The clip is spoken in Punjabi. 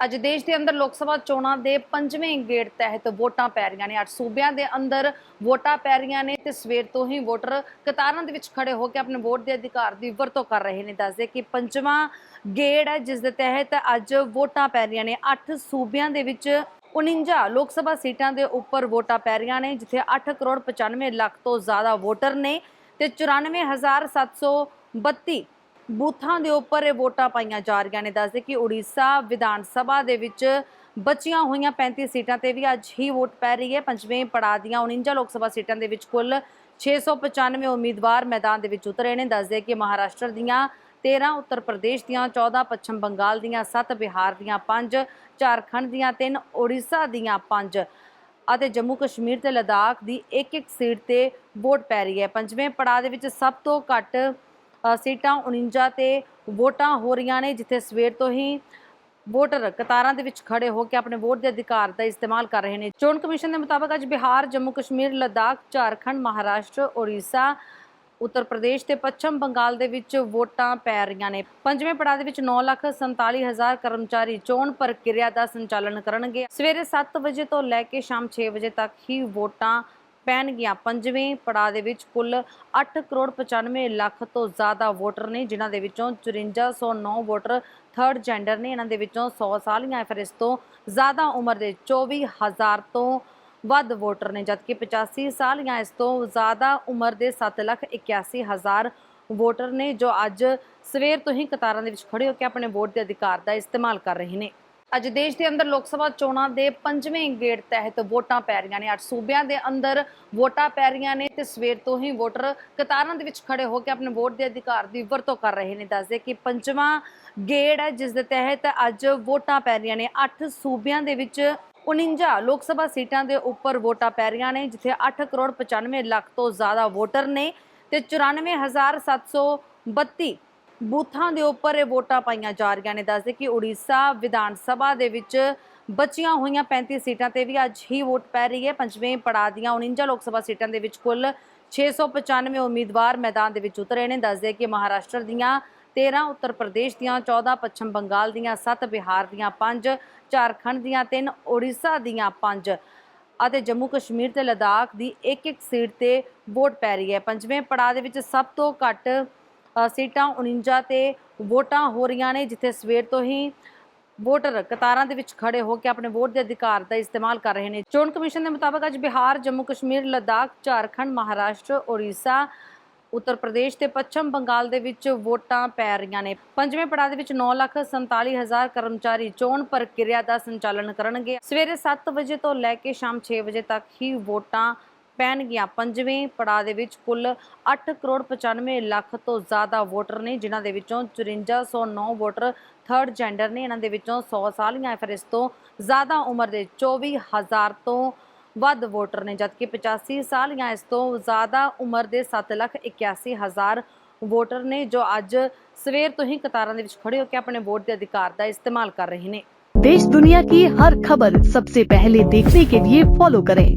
ਅੱਜ ਦੇਸ਼ ਦੇ ਅੰਦਰ ਲੋਕ ਸਭਾ ਚੋਣਾਂ ਦੇ ਪੰਜਵੇਂ ਗੇੜ ਤਹਿਤ ਵੋਟਾਂ ਪੈ ਰਹੀਆਂ ਨੇ। ਅੱਠ ਸੂਬਿਆਂ ਦੇ ਅੰਦਰ ਵੋਟਾਂ ਪੈ ਰਹੀਆਂ ਨੇ ਤੇ ਸਵੇਰ ਤੋਂ ਹੀ ਵੋਟਰ ਕਤਾਰਾਂ ਦੇ ਵਿੱਚ ਖੜੇ ਹੋ ਕੇ ਆਪਣੇ ਵੋਟ ਦੇ ਅਧਿਕਾਰ ਦੀ ਵਰਤੋਂ ਕਰ ਰਹੇ ਨੇ। ਦੱਸਦੇ ਕਿ ਪੰਜਵਾਂ ਗੇੜ ਹੈ, ਜਿਸ ਦੇ ਤਹਿਤ ਅੱਜ ਵੋਟਾਂ ਪੈ ਰਹੀਆਂ ਨੇ। ਅੱਠ ਸੂਬਿਆਂ ਦੇ ਵਿੱਚ 49 ਲੋਕ ਸਭਾ ਸੀਟਾਂ ਦੇ ਉੱਪਰ ਵੋਟਾਂ ਪੈ ਰਹੀਆਂ ਨੇ, ਜਿੱਥੇ 8 ਕਰੋੜ 95 ਲੱਖ ਤੋਂ ਜ਼ਿਆਦਾ ਵੋਟਰ ਨੇ ਤੇ 94732 ਬੂਥਾਂ ਦੇ ਉੱਪਰ ਇਹ ਵੋਟਾਂ ਪਾਈਆਂ ਜਾ ਰਹੀਆਂ ਨੇ। ਦੱਸਦੇ ਕਿ ਉੜੀਸਾ ਵਿਧਾਨ ਸਭਾ ਦੇ ਵਿੱਚ ਬਚੀਆਂ ਹੋਈਆਂ 35 ਸੀਟਾਂ ਤੇ ਵੀ ਅੱਜ ਹੀ ਵੋਟ ਪੈ ਰਹੀ ਹੈ। ਪੰਜਵੇਂ ਪੜਾਅ ਦੀਆਂ 49 ਲੋਕ ਸਭਾ ਸੀਟਾਂ ਦੇ ਵਿੱਚ ਕੁੱਲ 695 ਉਮੀਦਵਾਰ ਮੈਦਾਨ ਦੇ ਵਿੱਚ ਉਤਰੇ ਨੇ। ਦੱਸਦੇ ਕਿ ਮਹਾਰਾਸ਼ਟਰ ਦੀਆਂ 13 ਉੱਤਰ ਪ੍ਰਦੇਸ਼ ਦੀਆਂ 14 ਪੱਛਮ ਬੰਗਾਲ ਦੀਆਂ 7 ਬਿਹਾਰ ਦੀਆਂ 5 ਝਾਰਖੰਡ ਦੀਆਂ 3 ਓਡੀਸ਼ਾ ਦੀਆਂ 5 ਅਤੇ ਜੰਮੂ ਕਸ਼ਮੀਰ ਤੇ ਲਦਾਖ ਦੀ ਇੱਕ ਇੱਕ ਸੀਟ ਤੇ ਵੋਟ ਪੈ ਰਹੀ ਹੈ। ਪੰਜਵੇਂ ਪੜਾਅ ਦੇ ਵਿੱਚ ਸਭ ਤੋਂ ਘੱਟ ਸੀਟਾਂ 49 ਤੇ ਵੋਟਾਂ ਹੋ ਰਹੀਆਂ ਨੇ, ਜਿੱਥੇ ਸਵੇਰ ਤੋਂ ਹੀ ਵੋਟਰ ਕਤਾਰਾਂ ਦੇ ਵਿੱਚ ਖੜੇ ਹੋ ਕੇ ਆਪਣੇ ਵੋਟ ਦੇ ਅਧਿਕਾਰ ਦਾ ਇਸਤੇਮਾਲ ਕਰ ਰਹੇ ਨੇ। ਚੋਣ ਕਮਿਸ਼ਨ ਦੇ ਮੁਤਾਬਕ ਅੱਜ ਬਿਹਾਰ, ਜੰਮੂ ਕਸ਼ਮੀਰ, ਲਦਾਖ, ਝਾਰਖੰਡ, ਮਹਾਰਾਸ਼ਟਰ ਓਡੀਸ਼ਾ ਉੱਤਰ ਪ੍ਰਦੇਸ਼ ਤੇ ਪੱਛਮ ਬੰਗਾਲ ਦੇ ਵਿੱਚ ਵੋਟਾਂ ਪੈ ਰਹੀਆਂ ਨੇ। ਪੰਜਵੇਂ ਪੜਾਅ ਦੇ ਵਿੱਚ 947000 ਕਰਮਚਾਰੀ ਚੋਣ ਪ੍ਰਕਿਰਿਆ ਦਾ ਸੰਚਾਲਨ ਕਰਨਗੇ। ਸਵੇਰੇ 7 ਵਜੇ ਤੋਂ ਲੈ ਕੇ ਸ਼ਾਮ 6 ਵਜੇ ਤੱਕ ਹੀ ਵੋਟਾਂ ਪੈਣਗੀਆਂ। ਪੰਜਵੇਂ ਪੜਾਅ ਦੇ ਵਿੱਚ ਕੁੱਲ 8 ਕਰੋੜ 95 ਲੱਖ ਤੋਂ ਜ਼ਿਆਦਾ ਵੋਟਰ ਨੇ, ਜਿਨ੍ਹਾਂ ਦੇ ਵਿੱਚੋਂ 5409 ਵੋਟਰ ਥਰਡ ਜੈਂਡਰ ਨੇ। ਇਹਨਾਂ ਦੇ ਵਿੱਚੋਂ 100 ਸਾਲ ਜਾਂ ਫਿਰ ਇਸ ਤੋਂ ਜ਼ਿਆਦਾ ਉਮਰ ਦੇ 24000 ਤੋਂ ਵੱਧ ਵੋਟਰ ਨੇ, ਜਦਕਿ 85 ਸਾਲ ਜਾਂ ਇਸ ਤੋਂ ਜ਼ਿਆਦਾ ਉਮਰ ਦੇ 781000 ਵੋਟਰ ਨੇ, ਜੋ ਅੱਜ ਸਵੇਰ ਤੋਂ ਹੀ ਕਤਾਰਾਂ ਦੇ ਵਿੱਚ ਖੜੇ ਹੋ ਕੇ ਆਪਣੇ ਵੋਟ ਦੇ ਅਧਿਕਾਰ ਦਾ ਇਸਤੇਮਾਲ ਕਰ ਰਹੇ ਨੇ। ਅੱਜ ਦੇਸ਼ ਦੇ ਅੰਦਰ ਲੋਕ ਸਭਾ ਚੋਣਾਂ ਦੇ ਪੰਜਵੇਂ ਗੇੜ ਤਹਿਤ ਵੋਟਾਂ ਪੈ ਰਹੀਆਂ ਨੇ। ਅੱਠ ਸੂਬਿਆਂ ਦੇ ਅੰਦਰ ਵੋਟਾਂ ਪੈ ਰਹੀਆਂ ਨੇ ਤੇ ਸਵੇਰ ਤੋਂ ਹੀ ਵੋਟਰ ਕਤਾਰਾਂ ਦੇ ਵਿੱਚ ਖੜੇ ਹੋ ਕੇ ਆਪਣੇ ਵੋਟ ਦੇ ਅਧਿਕਾਰ ਦੀ ਵਰਤੋਂ ਕਰ ਰਹੇ ਨੇ। ਦੱਸਦੇ ਕਿ ਪੰਜਵਾਂ ਗੇੜ ਹੈ, ਜਿਸ ਦੇ ਤਹਿਤ ਅੱਜ ਵੋਟਾਂ ਪੈ ਰਹੀਆਂ ਨੇ। ਅੱਠ ਸੂਬਿਆਂ ਦੇ ਵਿੱਚ 49 ਲੋਕ ਸਭਾ ਸੀਟਾਂ ਦੇ ਉੱਪਰ ਵੋਟਾਂ ਪੈ ਰਹੀਆਂ ਨੇ, ਜਿੱਥੇ 8 ਕਰੋੜ 95 ਲੱਖ ਤੋਂ ਜ਼ਿਆਦਾ ਵੋਟਰ ਨੇ ਤੇ 94732 ਬੂਥਾਂ ਦੇ ਉੱਪਰ ਇਹ ਵੋਟਾਂ ਪਾਈਆਂ ਜਾ ਰਹੀਆਂ ਨੇ। ਦੱਸਦੇ ਕਿ ਉੜੀਸਾ ਵਿਧਾਨ ਸਭਾ ਦੇ ਵਿੱਚ ਬਚੀਆਂ ਹੋਈਆਂ 35 ਸੀਟਾਂ ਤੇ ਵੀ ਅੱਜ ਹੀ ਵੋਟ ਪੈ ਰਹੀ ਹੈ। ਪੰਜਵੇਂ ਪੜਾਅ ਦੀਆਂ 49 ਲੋਕ ਸਭਾ ਸੀਟਾਂ ਦੇ ਵਿੱਚ ਕੁੱਲ 695 ਉਮੀਦਵਾਰ ਮੈਦਾਨ ਦੇ ਵਿੱਚ ਉਤਰੇ ਨੇ। ਦੱਸਦੇ ਕਿ ਮਹਾਰਾਸ਼ਟਰ ਦੀਆਂ 13 ਉੱਤਰ ਪ੍ਰਦੇਸ਼ ਦੀਆਂ 14 ਪੱਛਮ ਬੰਗਾਲ ਦੀਆਂ 7 ਬਿਹਾਰ ਦੀਆਂ 5 ਝਾਰਖੰਡ ਦੀਆਂ 3 ਓਡੀਸ਼ਾ ਦੀਆਂ 5 ਅਤੇ ਜੰਮੂ ਕਸ਼ਮੀਰ ਤੇ ਲਦਾਖ ਦੀ ਇੱਕ ਇੱਕ ਸੀਟ ਤੇ ਵੋਟ ਪੈ ਰਹੀ ਹੈ। ਪੰਜਵੇਂ ਪੜਾਅ ਦੇ ਵਿੱਚ ਸਭ ਤੋਂ ਘੱਟ ਸੀਟਾਂ 49 ਤੇ ਵੋਟਾਂ ਹੋ ਰਹੀਆਂ ਨੇ, ਜਿੱਥੇ ਸਵੇਰ ਤੋਂ ਹੀ ਵੋਟਰ ਕਤਾਰਾਂ ਦੇ ਵਿੱਚ ਖੜੇ ਹੋ ਕੇ ਆਪਣੇ ਵੋਟ ਦੇ ਅਧਿਕਾਰ ਦਾ ਇਸਤੇਮਾਲ ਕਰ ਰਹੇ ਨੇ। ਚੋਣ ਕਮਿਸ਼ਨ ਦੇ ਮੁਤਾਬਕ ਅੱਜ ਬਿਹਾਰ, ਜੰਮੂ ਕਸ਼ਮੀਰ, ਲਦਾਖ, ਝਾਰਖੰਡ, ਮਹਾਰਾਸ਼ਟਰ ਓਡੀਸ਼ਾ ਉੱਤਰ ਪ੍ਰਦੇਸ਼ ਤੇ ਪੱਛਮ ਬੰਗਾਲ ਦੇ ਵਿੱਚ ਵੋਟਾਂ ਪੈ ਰਹੀਆਂ ਨੇ। ਪੰਜਵੇਂ ਪੜਾਅ ਦੇ ਵਿੱਚ 947000 ਕਰਮਚਾਰੀ ਚੋਣ ਪ੍ਰਕਿਰਿਆ ਦਾ ਸੰਚਾਲਨ ਕਰਨਗੇ। ਸਵੇਰੇ 7 ਵਜੇ ਤੋਂ ਲੈ ਕੇ ਸ਼ਾਮ 6 ਵਜੇ ਤੱਕ ਹੀ ਵੋਟਾਂ ਪੈਣਗੀਆਂ ਪੰਜਵੇਂ ਪੜਾਅ ਦੇ ਵਿੱਚ ਕੁੱਲ 8 ਕਰੋੜ 95 ਲੱਖ ਤੋਂ ਜ਼ਿਆਦਾ ਵੋਟਰ ਨੇ ਜਿਨ੍ਹਾਂ ਦੇ ਵਿੱਚੋਂ 5409 ਵੋਟਰ ਥਰਡ ਜੈਂਡਰ ਨੇ ਇਹਨਾਂ ਦੇ ਵਿੱਚੋਂ 100 ਸਾਲ ਜਾਂ ਫਿਰ ਇਸ ਤੋਂ ਜ਼ਿਆਦਾ ਉਮਰ ਦੇ 24000 ਤੋਂ ਵੱਧ ਵੋਟਰ ਨੇ ਜਦਕਿ 85 ਸਾਲ ਜਾਂ ਇਸ ਤੋਂ ਜ਼ਿਆਦਾ ਉਮਰ ਦੇ 781000 ਵੋਟਰ ਨੇ ਜੋ ਅੱਜ ਸਵੇਰ ਤੋਂ ਹੀ ਕਤਾਰਾਂ ਦੇ ਵਿੱਚ ਖੜੇ ਹੋ ਕੇ ਆਪਣੇ ਵੋਟ ਦੇ ਅਧਿਕਾਰ ਦਾ ਇਸਤੇਮਾਲ ਕਰ ਰਹੇ ਨੇ देश दुनिया की हर खबर सबसे पहले देखने के लिए फॉलो करें